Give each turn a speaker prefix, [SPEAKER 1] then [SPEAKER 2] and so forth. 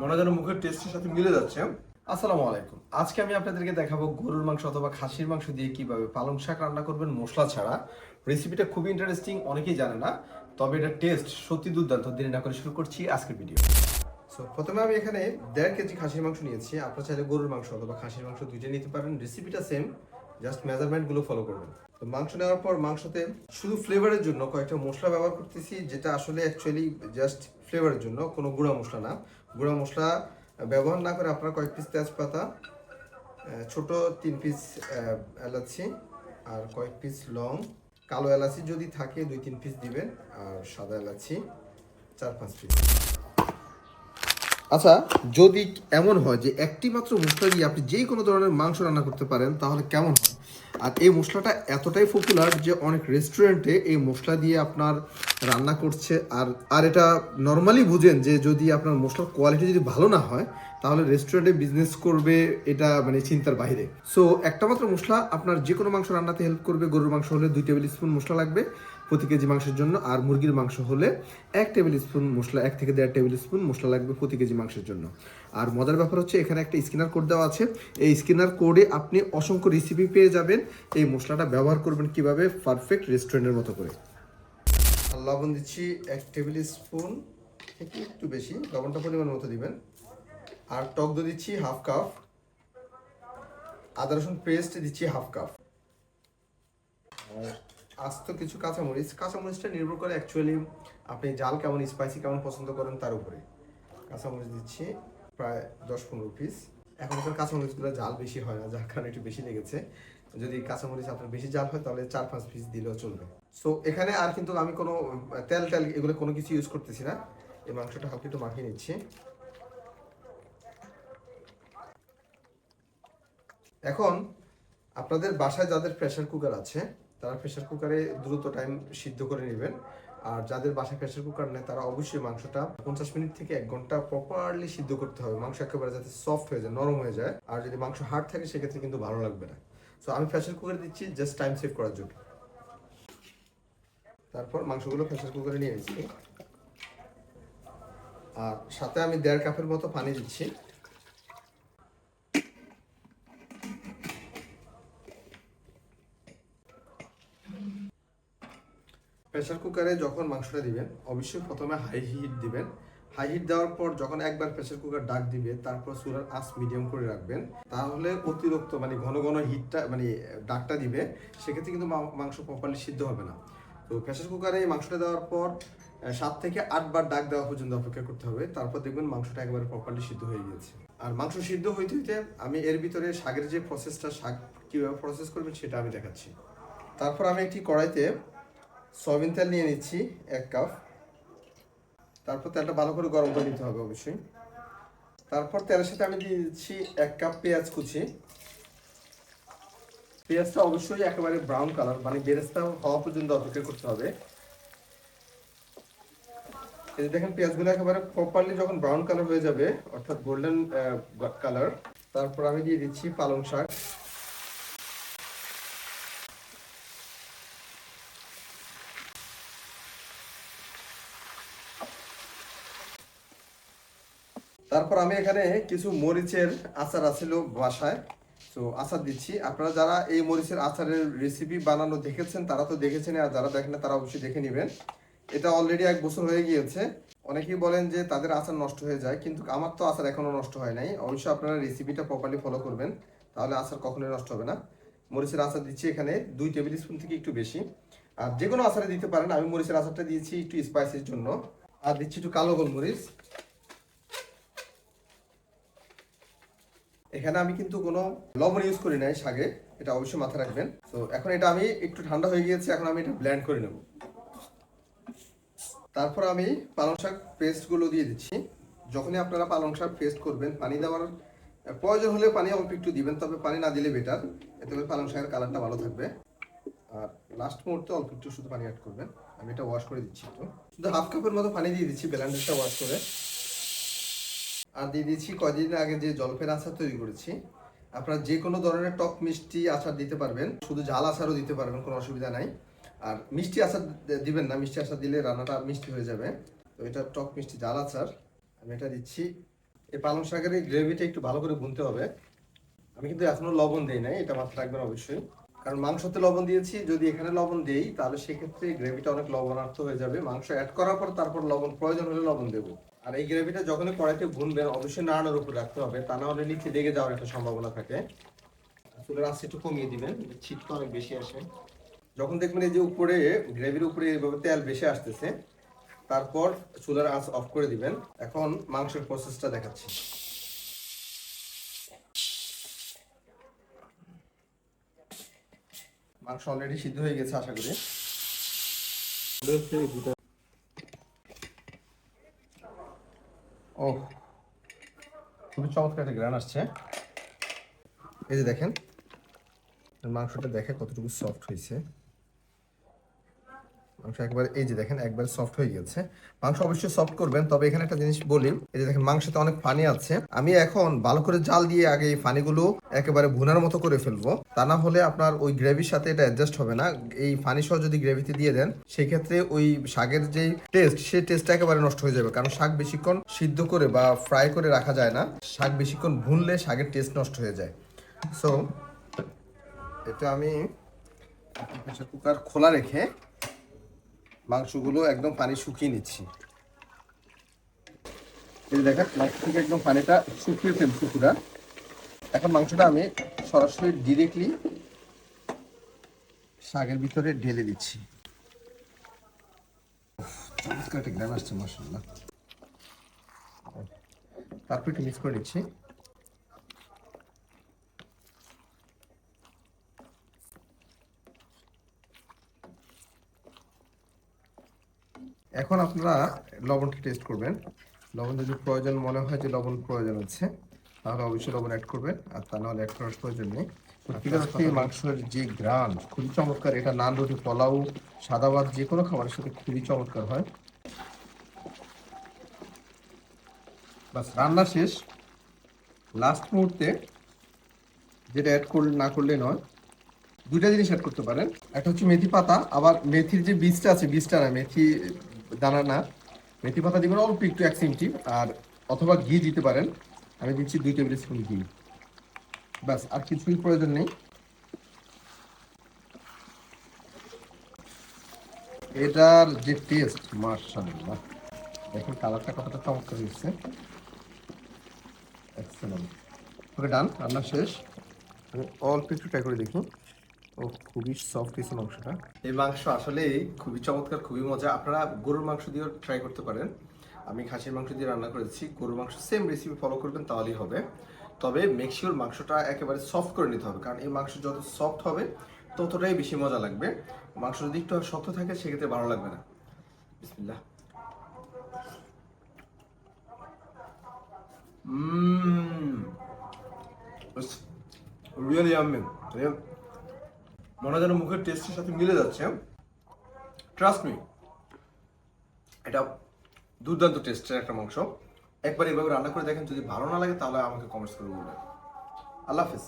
[SPEAKER 1] মনে যেন মুখের টেস্টের সাথে মিলে যাচ্ছে। আসসালামু আলাইকুম। আজকে আমি আপনাদেরকে দেখাবো গরুর মাংস অথবা খাসির মাংস দিয়ে কীভাবে পালং শাক রান্না করবেন, মশলা ছাড়া। রেসিপিটা খুবই ইন্টারেস্টিং অনেকেই জানে না, তবে এটা টেস্ট সত্যি দুর্দান্ত। দেরি না করে শুরু করছি আজকের ভিডিও সো প্রথমে আমি এখানে দেড় কেজি খাসির মাংস নিয়েছি। আপনারা চাইলে গরুর মাংস অথবা খাসির মাংস দুইটা নিতে পারেন। রেসিপিটা সেম জাস্ট মেজারমেন্টগুলো ফলো করবেন। তো, মাংস নেওয়ার পর মাংসতে শুধু ফ্লেভারের জন্য কয়েকটা মশলা ব্যবহার করতেছি, যেটা আসলে অ্যাকচুয়ালি জাস্ট ফ্লেভারের জন্য, কোনো গুঁড়া মশলা না। গুঁড়া মশলা ব্যবহার না করে আপনারা কয়েক পিস তেজপাতা ছোট তিন পিস এলাচি আর কয়েক পিস লং। কালো এলাচি যদি থাকে, দুই, তিন পিস দিবেন। আর সাদা এলাচি, চার, পাঁচ পিস আচ্ছা যদি এমন হয় যে একটি মাত্র মশলা দিয়ে আপনি যে কোনো ধরনের মাংস রান্না করতে পারেন, তাহলে কেমন হয়? আর এই মশলাটা এতটাই পপুলার যে অনেক রেস্টুরেন্টে এই মশলা দিয়ে আপনার রান্না করছে। আর আর এটা নর্মালি বুঝেন যে যদি আপনার মশলার কোয়ালিটি যদি ভালো না হয়, তাহলে রেস্টুরেন্টে বিজনেস করবে এটা মানে চিন্তার বাইরে। সো একটা মাত্র মশলা আপনার যে কোনো মাংস রান্নাতে হেল্প করবে। গরুর মাংস হলে দুই টেবিল স্পুন মশলা লাগবে। প্রতি কেজি মাংসের জন্য, আর মুরগির মাংস হলে এক টেবিল স্পুন মশলা, এক থেকে দেড় টেবিল স্পুন মশলা লাগবে প্রতি কেজি মাংসের জন্য। আর মজার ব্যাপার হচ্ছে, এখানে একটা স্ক্যানার কোড দেওয়া আছে। এই স্ক্যানার কোডে আপনি অসংখ্য রেসিপি পেয়ে যাবেন। এই মশলাটা ব্যবহার করবেন কীভাবে? পারফেক্ট রেস্টুরেন্টের মতো করে। লবণ দিচ্ছি এক টেবিল স্পুন থেকে একটু বেশি, লবণটা পরিমাণ মতো দিবেন। আর টক দই দিচ্ছি হাফ কাপ আদা রসুন পেস্ট দিচ্ছি হাফ কাপ আস্ত কিছু কাঁচামরিচ, কাঁচামরিচটা নির্ভর করে অ্যাকচুয়ালি আপনি জাল কেমন স্পাইসি কেমন পছন্দ করেন তার উপরে। কাঁচামরিচ দিচ্ছি প্রায় দশ পনেরো পিস এখনকার কাঁচামরিচগুলো জাল বেশি হয় না, যার কারণে একটু বেশি লেগেছে। যদি কাঁচামরিচ আপনার বেশি জাল হয় তাহলে চার পাঁচ পিস দিলেও চলবে। সো এখানে আর কিন্তু আমি কোনো, তেল টেল এগুলো কোনো কিছু ইউজ করতেছি না। এই মাংসটা হালকা একটু মাখিয়ে নিচ্ছি। এখন আপনাদের বাসায় যাদের প্রেশার কুকার আছে তারা প্রেসার কুকারে দ্রুত টাইম সিদ্ধ করে নেবেন। আর যাদের বাসায় প্রেসার কুকার নেই, তারা অবশ্যই মাংসটা পঞ্চাশ মিনিট থেকে এক ঘণ্টা প্রপারলি সিদ্ধ করতে হবে। মাংস একেবারে যাতে সফট হয়ে যায়, নরম হয়ে যায়। আর যদি মাংস হার্ড থাকে, সেক্ষেত্রে কিন্তু ভালো লাগবে না। সো আমি প্রেশার কুকারে দিচ্ছি জাস্ট টাইম সেভ করার জন্য। তারপর মাংসগুলো প্রেসার কুকারে নিয়ে নিচ্ছি। আর সাথে আমি দেড় কাপের মতো পানি দিচ্ছি। প্রেসার কুকারে যখন মাংসটা দিবেন, অবশ্যই প্রথমে হাই হিট দিবেন। হাই হিট দেওয়ার পর যখন একবার প্রেসার কুকার ডাক দিবে, তারপর চুলার আঁচ মিডিয়াম করে রাখবেন। তাহলে অতিরিক্ত মানে ঘন ঘন হিটটা মানে ডাকটা দিবে, সেক্ষেত্রে কিন্তু মাংস প্রপারলি সিদ্ধ হবে না। তো প্রেসার কুকারে এই মাংসটা দেওয়ার পর সাত থেকে আটবার ডাক দেওয়া পর্যন্ত অপেক্ষা করতে হবে। তারপর দেখবেন মাংসটা একবারে প্রপারলি সিদ্ধ হয়ে গিয়েছে। আর মাংস সিদ্ধ হইতে হইতে আমি এর ভিতরে শাকের যে প্রসেসটা শাক কীভাবে প্রসেস করবেন সেটা আমি দেখাচ্ছি। তারপর আমি একটি কড়াইতে সয়াবিন তেল নিয়ে নিচ্ছি, এক কাপ। তারপর তেলটা ভালো করে গরম করে নিতে হবে অবশ্যই। তারপর তেলের সাথে আমি দিয়ে দিচ্ছি এক কাপ পেঁয়াজ কুচি। পেঁয়াজটা অবশ্যই একেবারে ব্রাউন কালার মানে বেরেস্তা হওয়া পর্যন্ত অপেক্ষা করতে হবে। এই দেখেন, পেঁয়াজগুলো একেবারে প্রপারলি যখন ব্রাউন কালার হয়ে যাবে, অর্থাৎ গোল্ডেন কালার তারপর আমি দিয়ে দিচ্ছি পালং শাক। তারপর আমি এখানে কিছু মরিচের আচার আছিল বাসায়। তো আচার দিচ্ছি। আপনারা যারা এই মরিচের আচারের রেসিপি বানানো দেখেছেন, তারা তো দেখেছেন আর যারা দেখেন তারা অবশ্যই দেখে নেবেন। এটা অলরেডি এক বছর হয়ে গিয়েছে। অনেকেই বলেন যে তাদের আচার নষ্ট হয়ে যায়, কিন্তু আমার তো আচার এখনও নষ্ট হয় নাই। অবশ্যই আপনারা রেসিপিটা প্রপারলি ফলো করবেন, তাহলে আচার কখনোই নষ্ট হবে না। মরিচের আচার দিচ্ছি এখানে দুই টেবিল স্পুন থেকে একটু বেশি। আর যে কোনো আচারে দিতে পারেন, আমি মরিচের আচারটা দিয়েছি একটু স্পাইসির জন্য। আর দিচ্ছি একটু কালো গোলমরিচ। এখানে আমি কিন্তু কোনো লবণ ইউজ করি নাই শাকে, এটা অবশ্যই মাথায় রাখবেন। তো এখন এটা আমি একটু ঠান্ডা হয়ে গিয়েছে, এখন আমি এটা ব্ল্যান্ড করে নেব। তারপর আমি পালং শাক পেস্টগুলো দিয়ে দিচ্ছি। যখনই আপনারা পালং শাক পেস্ট করবেন, পানি দেওয়ার প্রয়োজন হলে পানি অল্প একটু দিবেন, তবে পানি না দিলে বেটার এতে করে পালং শাকের কালারটা ভালো থাকবে। আর লাস্ট মুহূর্তে অল্প একটু শুধু পানি অ্যাড করবেন। আমি এটা ওয়াশ করে দিচ্ছি একটু। শুধু হাফ কাপের মতো পানি দিয়ে দিচ্ছি ব্লেন্ডারটা ওয়াশ করে। আর দিয়ে দিচ্ছি কয়দিন আগে যে জলফের আচার তৈরি করেছি। আপনারা যে কোনো ধরনের টক মিষ্টি আচার দিতে পারবেন, শুধু ঝাল আচারও দিতে পারবেন, কোনো অসুবিধা নাই। আর মিষ্টি আচার দিবেন না, মিষ্টি আচার দিলে রান্নাটা মিষ্টি হয়ে যাবে। তো এটা টক মিষ্টি জাল আচার। আমি এটা দিচ্ছি। এই পালং শাকের এই গ্রেভিটা একটু ভালো করে গুনতে হবে। আমি কিন্তু এখনও লবণ দিই নাই, এটা মাথায় রাখবেন অবশ্যই। কারণ মাংসতে লবণ দিয়েছি, যদি এখানে লবণ দেই, তাহলে সেক্ষেত্রে গ্রেভিটা অনেক লবণার্থ হয়ে যাবে। মাংস অ্যাড করার পর তারপর লবণ, প্রয়োজন হলে লবণ দেবো। আর এই গ্রেভিটা যখনই কড়াইতে ভুনবেন অবশ্যই নাড়ানোর উপর রাখতে হবে। তা না হলে নিচে লেগে যাওয়ার একটা সম্ভাবনা থাকে। চুলের আঁচ একটু কমিয়ে দিবেন ছিটটা অনেক বেশি আসে। যখন দেখবেন এই যে উপরে, গ্রেভির উপরে এইভাবে তেল বেশি আসতেছে, তারপর চুলার আঁচ অফ করে দিবেন। এখন মাংসের প্রসেসটা দেখাচ্ছি। মাংস অলরেডি সিদ্ধ হয়ে গেছে, আশা করি। ও খুবই চমৎকার একটা গ্রান আসছে। এই যে দেখেন মাংসটা দেখে কতটুকু সফট হয়েছে। মাংস একবার, এই যে দেখেন, একবার সফট হয়ে গেছে। মাংস অবশ্যই সফট করবেন, তবে এখানে একটা জিনিস বলি, এই যে দেখেন, মাংসতে অনেক পানি আছে। আমি এখন ভালো করে জাল দিয়ে আগে এই পানিগুলো একেবারে ভুনার মতো করে ফেলব। তা না হলে আপনার ওই গ্রেভির সাথে এটা অ্যাডজাস্ট হবে না। এই পানি সহ যদি গ্রেভিতে দিয়ে দেন সেই ক্ষেত্রে ওই শাকের যে টেস্ট সেই টেস্টটা একেবারে নষ্ট হয়ে যাবে। কারণ শাক বেশিক্ষণ সিদ্ধ করে বা ফ্রাই করে রাখা যায় না। শাক বেশিক্ষণ ভুনলে শাকের টেস্ট নষ্ট হয়ে যায়। সো এটা আমি প্রেসার কুকার খোলা রেখে মাংসগুলো একদম পানি শুকিয়ে নিচ্ছি। এই দেখেন থেকে একদম পানিটা শুকিয়ে ফেলছি পুরা এখন মাংসটা আমি সরাসরি ডিরেক্টলি শাকের ভিতরে ঢেলে দিচ্ছি। চমৎকার একটা গ্রাম আসছে মশলা তারপর একটু মিক্স করে নিচ্ছি। এখন আপনারা লবণটা টেস্ট করবেন। লবণ যদি প্রয়োজন মনে হয় যে লবণ প্রয়োজন আছে তাহলে অবশ্যই লবণ অ্যাড করবেন আর তা নাহলে অ্যাড করার প্রয়োজন নেই। মাংসের যে গ্রান খুবই চমৎকার। এটা নান রুটি পোলাও সাদা ভাত যে কোনো খাবারের সাথে খুবই চমৎকার হয়। বাস রান্না শেষ। লাস্ট মুহূর্তে যেটা অ্যাড করলে না করলে নয় দুইটা জিনিস অ্যাড করতে পারেন। একটা হচ্ছে মেথি পাতা আবার মেথির যে বীজটা আছে বীজটা না মেথি দানা না। মেথি পাতা দিবেন অল্প একটু এক চিমটি, আর অথবা ঘি দিতে পারেন। আমি দিচ্ছি দুই টেবিল স্পুন ঘি। ব্যাস, আর কিছুই প্রয়োজন নেই। এটার যে টেস্ট মার্শাল্লাহ দেখুন কালারটা কতটা চমৎকার হয়েছে। ওকে ডান রান্না শেষ। আমি অল্প একটু ট্রাই করে দেখি। ও খুবই সফট মাংসটা। এই মাংস আসলে খুবই চমৎকার, খুবই মজা। আপনারা গরুর মাংস দিয়েও ট্রাই করতে পারেন। আমি খাসির মাংস দিয়ে রান্না করেছি। গরুর মাংস সেম রেসিপি ফলো করবেন, তাহলেই হবে। তবে মেক্সিওর মাংসটা একেবারে সফট করে নিতে হবে, কারণ এই মাংস যত সফট হবে, ততটাই বেশি মজা লাগবে। মাংস যদি একটু শক্ত থাকে, সেক্ষেত্রে ভালো লাগবে না। really yummy. Yeah. মনে যেন মুখের টেস্টের সাথে মিলে যাচ্ছে ট্রাস্ট মি এটা দুর্দান্ত টেস্টের একটা মাংস। একবার এভাবে রান্না করে দেখেন, যদি ভালো না লাগে তাহলে আমাকে কমেন্টস করে বলবেন। আল্লাহ হাফিজ।